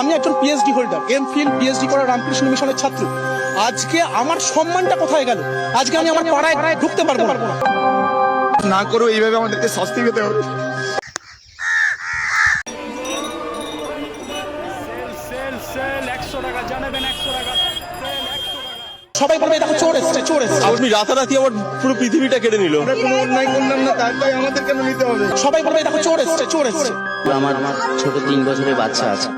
আমি একজন PhD holder M Phil PhD করা রামকৃষ্ণ মিশনের ছাত্র। আজকে আমার সম্মানটা কোথায় গেল? আজকে আমি আমার পাড়ায় ঢুকতে পারব না। না করেও এইভাবে আমাদেরকে শাস্তি পেতে হবে। সবাই বলবে দেখো চোর এসছে চোর এসছে। আপনি রাতারাতি আবার পুরো পৃথিবীটা কেড়ে নিল। আমরা কোনো অন্যায় করলাম না তার দায় আমাদের কেন নিতে হবে? সবাই বলবে দেখো চোর এসছে চোর এসছে। আমার ছোট তিন বছরের বাচ্চা আছে।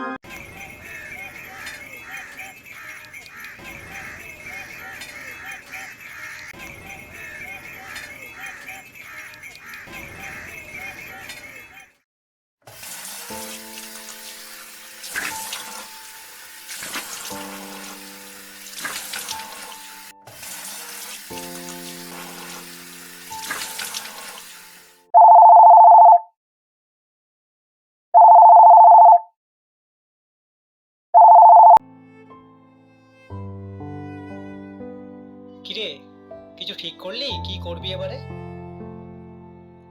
কিরে কিছু ঠিক করলি? কি করবি এবারে?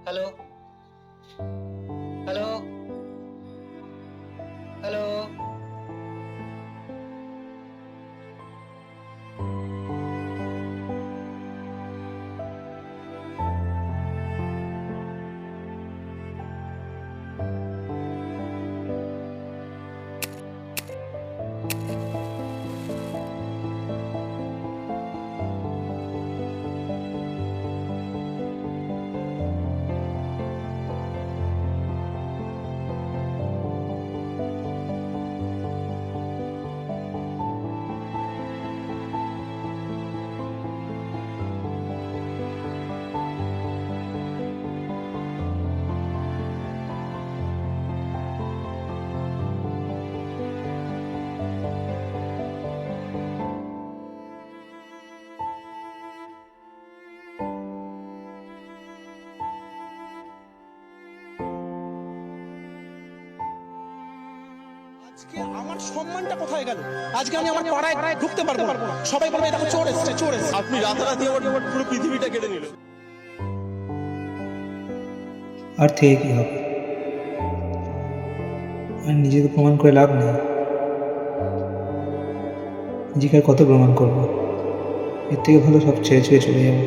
হ্যালো হ্যালো আজকে আমার সম্মানটা কোথায় গেল? আজকে আমি আমার পাড়ায় ঢুকতে পারব না। সবাই বলবে দেখো চোর এসছে চোর এসছে। আপনি রাতারাতি আবার পুরো পৃথিবীটা কেড়ে নিল আর থেকে কী হবে? আর নিজেকে প্রমাণ করে লাভ নেই। নিজেকে কত প্রমাণ করব? এর থেকে ভালো সব ছেড়ে ছেড়ে চলে যাব।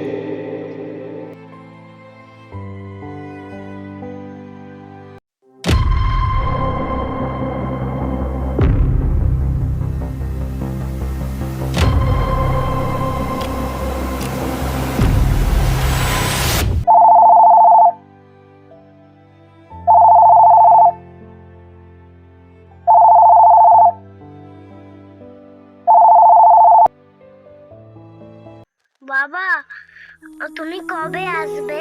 তুমি কবে আসবে?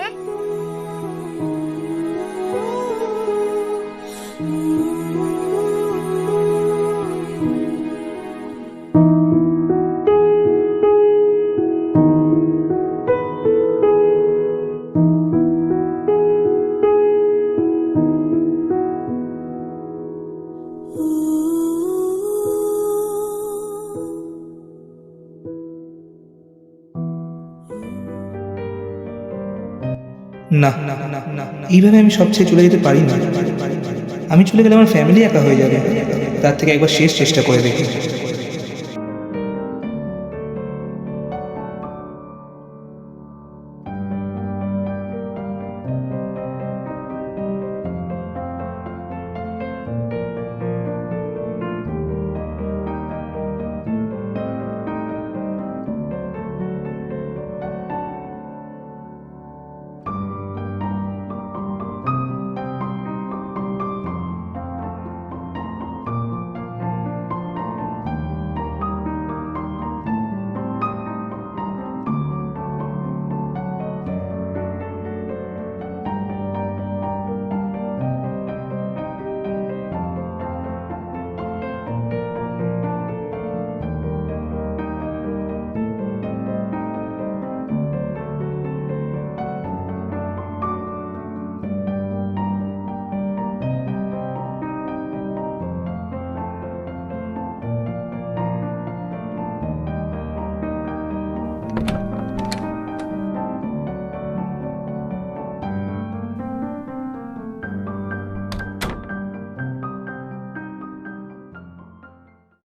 না এইভাবে আমি সবচেয়ে চলে যেতে পারি না। আমি চলে গেলে আমার ফ্যামিলি একা হয়ে যাবে। তার থেকে একবার শেষ চেষ্টা করে দেখি।